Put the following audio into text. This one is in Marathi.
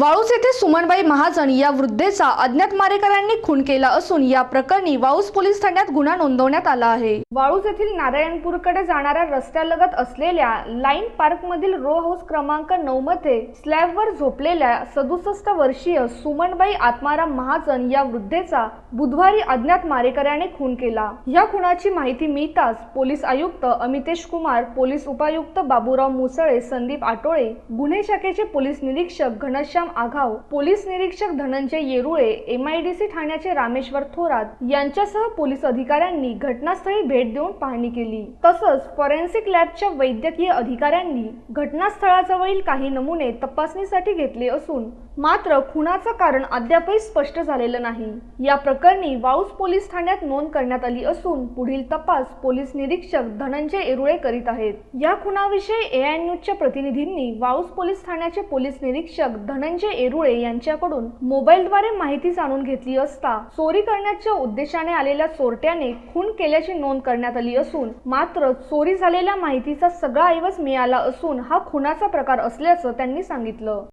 वाळूस येथे सुमनबाई महाजन या वृद्धेचा अज्ञात मारेकऱ्यांनी खून केला असून या प्रकरणी वाळूस पोलीस ठाण्यात गुन्हा नोंदवण्यात आला आहे. वाळूस येथील नारायणपूरकडे जाणाऱ्या रस्त्यालगत असलेल्या लाईन पार्क मधील रो हाऊस क्रमांक नऊ मध्ये स्लॅबवर झोपलेल्या सदुसष्ट वर्षीय सुमनबाई आत्माराम महाजन या वृद्धेचा बुधवारी अज्ञात मारेकऱ्याने खून केला. या खुनाची माहिती मिळताच पोलीस आयुक्त अमितेश कुमार पोलीस उपायुक्त बाबूराव मुसळे संदीप आटोळे गुन्हे शाखेचे पोलीस निरीक्षक घनश्याम आघाव पोलीस निरीक्षक धनंजय येरुळे एमआयडीसी ठाण्याचे रामेश्वर थोरात यांच्यासह पोलीस अधिकाऱ्यांनी घटनास्थळी भेट देऊन पाहणी केली. तसंच फॉरेन्सिक लॅबच्या वैद्यकीय अधिकाऱ्यांनी घटनास्थळाजवळील काही नमुने तपासणीसाठी घेतले असून मात्र खुनाचं कारण अद्यापही स्पष्ट झालेलं नाही. या प्रकरणी वाऊस पोलीस ठाण्यात नोंद करण्यात आली असून पुढील तपास पोलीस निरीक्षक धनंजय येरुळे करीत आहेत. या खुनाविषयी एआय न्यूजच्या प्रतिनिधींनी वाऊस पोलीस ठाण्याचे पोलीस निरीक्षक म्हणजे धनंजय येरुळे यांच्याकडून मोबाईलद्वारे माहिती जाणून घेतली असता चोरी करण्याच्या उद्देशाने आलेल्या चोरट्याने खून केल्याची नोंद करण्यात आली असून मात्र चोरी झालेल्या माहितीचा सगळा ऐवज मिळाला असून हा खुनाचा प्रकार असल्याचं त्यांनी सांगितलं.